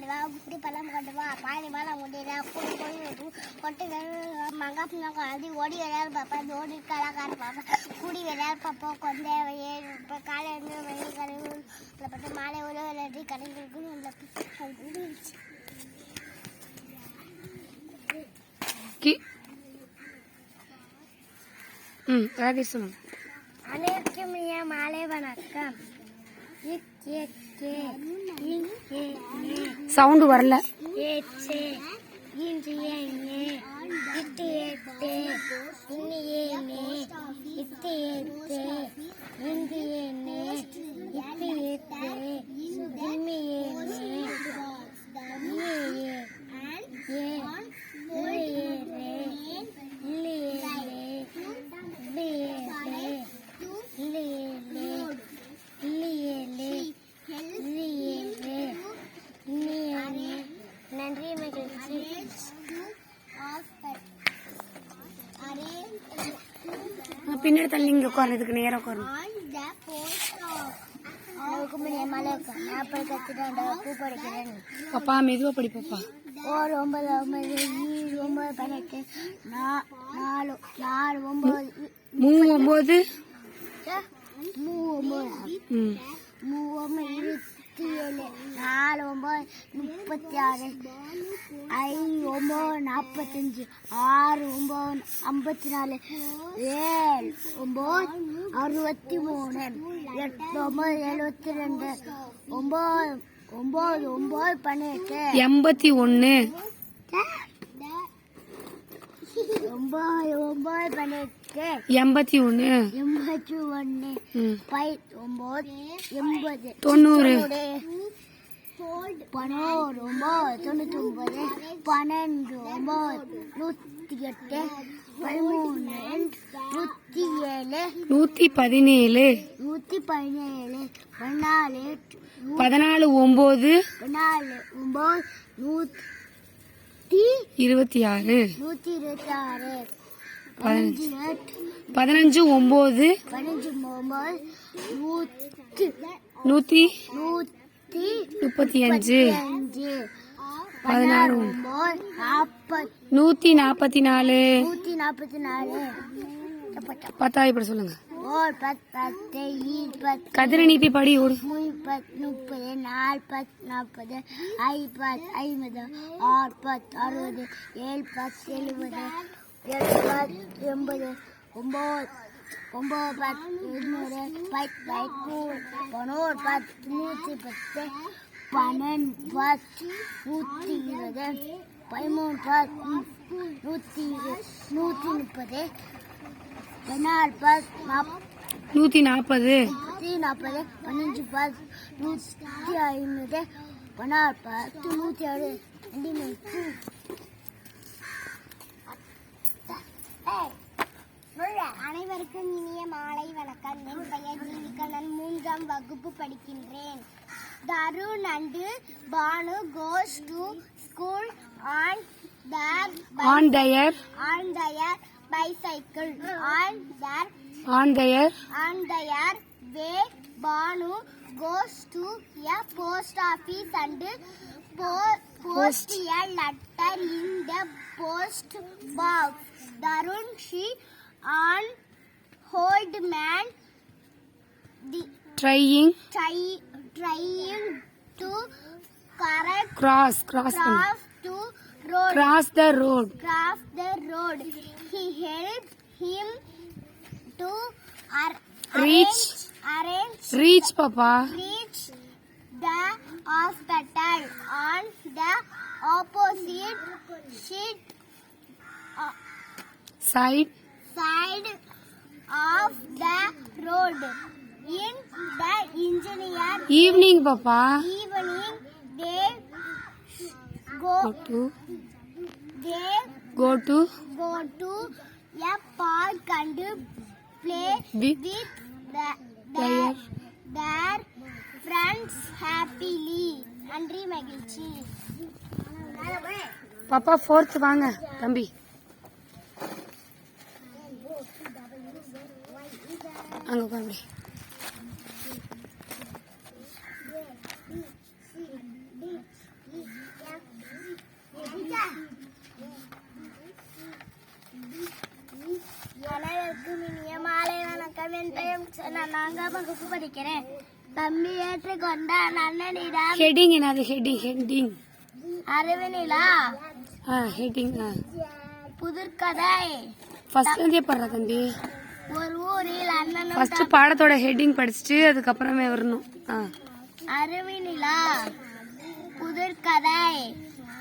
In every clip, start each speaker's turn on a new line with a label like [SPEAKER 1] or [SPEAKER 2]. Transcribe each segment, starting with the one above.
[SPEAKER 1] விளையாமலே வேண்டுவேன் இப்படி பழம் கொண்டு வா பாதி பழம் கொண்டு கூடி போய் விட்டு கொட்டு மங்காப்பினா அது ஓடி விளையாட பார்ப்பேன் ஓடி கலாக்கார பார்ப்பேன் கூடி விளையாட பார்ப்போம் கொண்டே இப்போ காலையிலேருந்து வெளியே கழுவு பார்த்து மாலை ஒரு விளையாடி கடைகளுக்கு
[SPEAKER 2] கி. ம்
[SPEAKER 1] அனைவருக்கும் மாலை வணக்கம்
[SPEAKER 2] சவுண்டு வரல.
[SPEAKER 1] ஏ சே இன்று
[SPEAKER 2] பின்னாடி தள்ளி இங்கே உட்கார்றதுக்கு நேரம் உட்காரணும் பாப்பா மெதுவாக படி பாப்பா.
[SPEAKER 1] ஒரு ஒன்பது ஒன்பது ஈ ஒன்பது பதினெட்டு நாலு நாலு ஒன்பது
[SPEAKER 2] மூ ஒம்பது
[SPEAKER 1] ச்சே, மூ ஒன்பது
[SPEAKER 2] ம்.
[SPEAKER 1] மூ ஒன்பது இருபத்தி ஏழு. நாலு ஒன்பது முப்பத்தி ஆறு. ஐ ஒன்பது நாற்பத்தஞ்சு. ஆறு ஒன்பது ஐம்பத்தி நாலு. ஏழு ஒன்பது அறுபத்தி மூணு. எட்டு ஒன்பது எழுபத்தி ரெண்டு. ஒன்பது ஒன்பது ஒன்பது பன்னெண்டு
[SPEAKER 2] எண்பத்தி ஒன்று. எண்பத்தி ஒன்று
[SPEAKER 1] எண்பத்தி ஒன்று ஒன்பது எண்பது.
[SPEAKER 2] தொண்ணூறு.
[SPEAKER 1] பன்னோரு ஒன்பது தொண்ணூத்தி ஒன்பது பன்னெண்டு ஒன்பது நூத்தி எட்டு பதிமூணு நூத்தி ஏழு
[SPEAKER 2] நூற்றி பதினேழு
[SPEAKER 1] நூத்தி பதினேழு பதினாலு
[SPEAKER 2] பதினாலு ஒம்பது.
[SPEAKER 1] பதினாலு ஒன்பது நூத்தி
[SPEAKER 2] இருபத்தி ஆறு.
[SPEAKER 1] நூத்தி இருபத்தி ஆறு.
[SPEAKER 2] பதினஞ்சு.
[SPEAKER 1] பதினஞ்சு. எட்டு
[SPEAKER 2] பதினஞ்சு
[SPEAKER 1] ஒன்பது நூத்தி நூத்தி
[SPEAKER 2] முப்பத்தி அஞ்சு. பதினாறு.
[SPEAKER 1] ஒன்பது
[SPEAKER 2] நூற்றி நாற்பத்தி நாலு.
[SPEAKER 1] நூத்தி நாற்பத்தி நாலு.
[SPEAKER 2] பத்தா இப்படி சொல்லுங்க.
[SPEAKER 1] ஓர் பத்து பத்து ஈர் பத்து
[SPEAKER 2] கதிரை நீட்டி படி ஓடு.
[SPEAKER 1] முப்பது பத்து நாற்பது பத்து ஐம்பது ஆறு பத்து அறுபது ஏழு பத்து எழுபது எட்டு பத்து எண்பது ஒம்பது ஒம்பது பத்து இருநூறு பத்து பத்து பதினோரு பத்து நூற்றி பத்து பன்னெண்டு பத்து நூற்றி இருபது பதிமூணு பத்து நூற்றி நூற்றி முப்பது நாற்பது
[SPEAKER 2] நூற்றி நாற்பது
[SPEAKER 1] நூற்றி நாற்பது பன்னெண்டு பத்து நூற்றி ஐம்பது பதினாறு பத்து நூற்றி ஆறு ரெண்டு நூற்றி அனைவருக்கும் இனிய மாலை வணக்கம். என் பெயர் ஜீவிகா நான் மூன்றாம் வகுப்பு படிக்கின்றேன். Tarun and Bhanu goes to school on their
[SPEAKER 2] on their
[SPEAKER 1] on their bicycle on their
[SPEAKER 2] on their
[SPEAKER 1] on their way Banu goes to a post office and po- post a letter in the post box. Darun she on old man the
[SPEAKER 2] trying
[SPEAKER 1] try, trying to correct
[SPEAKER 2] cross பண்ணு
[SPEAKER 1] cross to road.
[SPEAKER 2] Cross the road.
[SPEAKER 1] Cross the road. He helped him to ar
[SPEAKER 2] reach.
[SPEAKER 1] Arrange.
[SPEAKER 2] Reach, Papa.
[SPEAKER 1] Reach the hospital on the opposite sheet. Uh,
[SPEAKER 2] side.
[SPEAKER 1] Side of the road. In the engineer.
[SPEAKER 2] Evening, Papa.
[SPEAKER 1] Evening, they go,
[SPEAKER 2] to
[SPEAKER 1] they
[SPEAKER 2] go to
[SPEAKER 1] go to a park and play
[SPEAKER 2] With
[SPEAKER 1] with the,
[SPEAKER 2] their
[SPEAKER 1] their, their friends happily. நன்றி மகிழ்ச்சி
[SPEAKER 2] பாப்பா fourth வாங்க தம்பி அங்க உட்காந்து
[SPEAKER 1] என் பெயர் நான் நான்காம் வகுப்பு படிக்கிறேன். தம்பி ஏற்றுக்கொண்டான் அண்ணனிடம்
[SPEAKER 2] ஹெட்டிங் என்னது? ஹெட்டிங் ஹெட்டிங்
[SPEAKER 1] அறிவினிலா
[SPEAKER 2] ஆ ஹெட்டிங் ஆ.
[SPEAKER 1] புதிர்கதை
[SPEAKER 2] ஃபர்ஸ்ட் இருந்தே படுற தம்பி.
[SPEAKER 1] ஒரு ஊரில் அண்ணனும்
[SPEAKER 2] ஃபர்ஸ்ட் பாடத்தோட ஹெட்டிங் படிச்சுட்டு அதுக்கப்புறமே வரணும். ஆ.
[SPEAKER 1] அறிவினிலா புதிர்கதை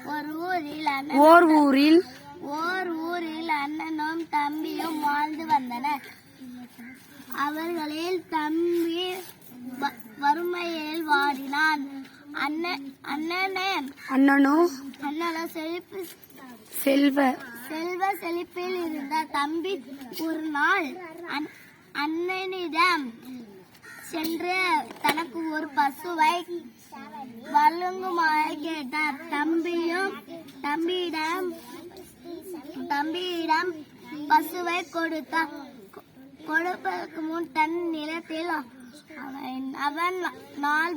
[SPEAKER 1] ஒரு ஊரில் அண்ணன்
[SPEAKER 2] ஓர் ஊரில்
[SPEAKER 1] ஓர் ஊரில் அண்ணனும் தம்பியும் வாழ்ந்து வந்தனர். அவர்களில் தம்பி வறுமையில் வாடினான். அண்ணன்? அண்ணனே அண்ணனும் செழிப்பு
[SPEAKER 2] செல்வ.
[SPEAKER 1] செல்வ செழிப்பில் இருந்த தம்பி ஒரு நாள் அண்- அண்ணனிடம் சென்று தனக்கு ஒரு பசுவை வழங்குமாறு கேட்டார். தம்பியும் தம்பியிடம் தம்பியிடம் பசுவை கொடுத்தார். கொ- கொடுப்பதற்கு முன் தன் நிலத்தில் அவன் அவன் நாள்